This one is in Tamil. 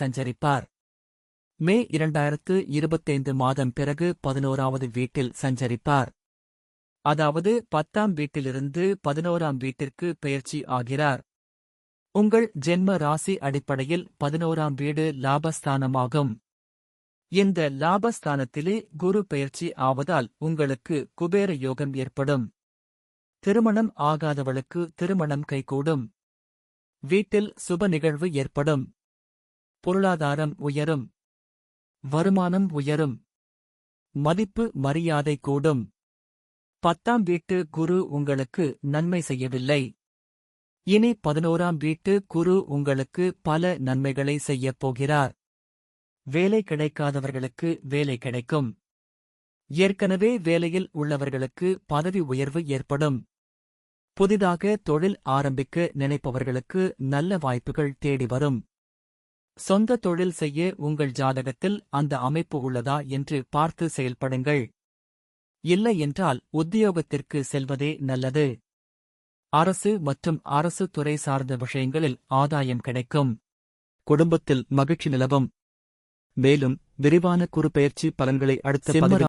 சஞ்சரிப்பார். மே இரண்டாயிரத்து இருபத்தைந்து மாதம் பிறகு பதினோராவது வீட்டில் சஞ்சரிப்பார். அதாவது பத்தாம் வீட்டிலிருந்து பதினோராம் வீட்டிற்கு பெயர்ச்சி ஆகிறார். உங்கள் ஜென்ம ராசி அடிப்படையில் பதினோராம் வீடு லாபஸ்தானமாகும். இந்த லாபஸ்தானத்திலே குரு பெயர்ச்சி ஆவதால் உங்களுக்கு குபேர யோகம் ஏற்படும். திருமணம் ஆகாதவளுக்கு திருமணம் கைகூடும். வீட்டில் சுப நிகழ்வு ஏற்படும். பொருளாதாரம் உயரும். வருமானம் உயரும். மதிப்பு மரியாதை கூடும். பத்தாம் வீட்டு குரு உங்களுக்கு நன்மை செய்யவில்லை. இனி பதினோராம் வீட்டு குரு உங்களுக்கு பல நன்மைகளை செய்யப் போகிறார். வேலை கிடைக்காதவர்களுக்கு வேலை கிடைக்கும். ஏற்கனவே வேலையில் உள்ளவர்களுக்கு பதவி உயர்வு ஏற்படும். புதிதாக தொழில் ஆரம்பிக்க நினைப்பவர்களுக்கு நல்ல வாய்ப்புகள் தேடி வரும். சொந்த தொழில் செய்ய உங்கள் ஜாதகத்தில் அந்த அமைப்பு உள்ளதா என்று பார்த்து செயல்படுங்கள். இல்லை என்றால் உத்தியோகத்திற்கு செல்வதே நல்லது. அரசு மற்றும் அரசு துறை சார்ந்த விஷயங்களில் ஆதாயம் கிடைக்கும். குடும்பத்தில் மகிழ்ச்சி நிலவும். மேலும் விரிவான குறுபெயர்ச்சி பலன்களை அடுத்த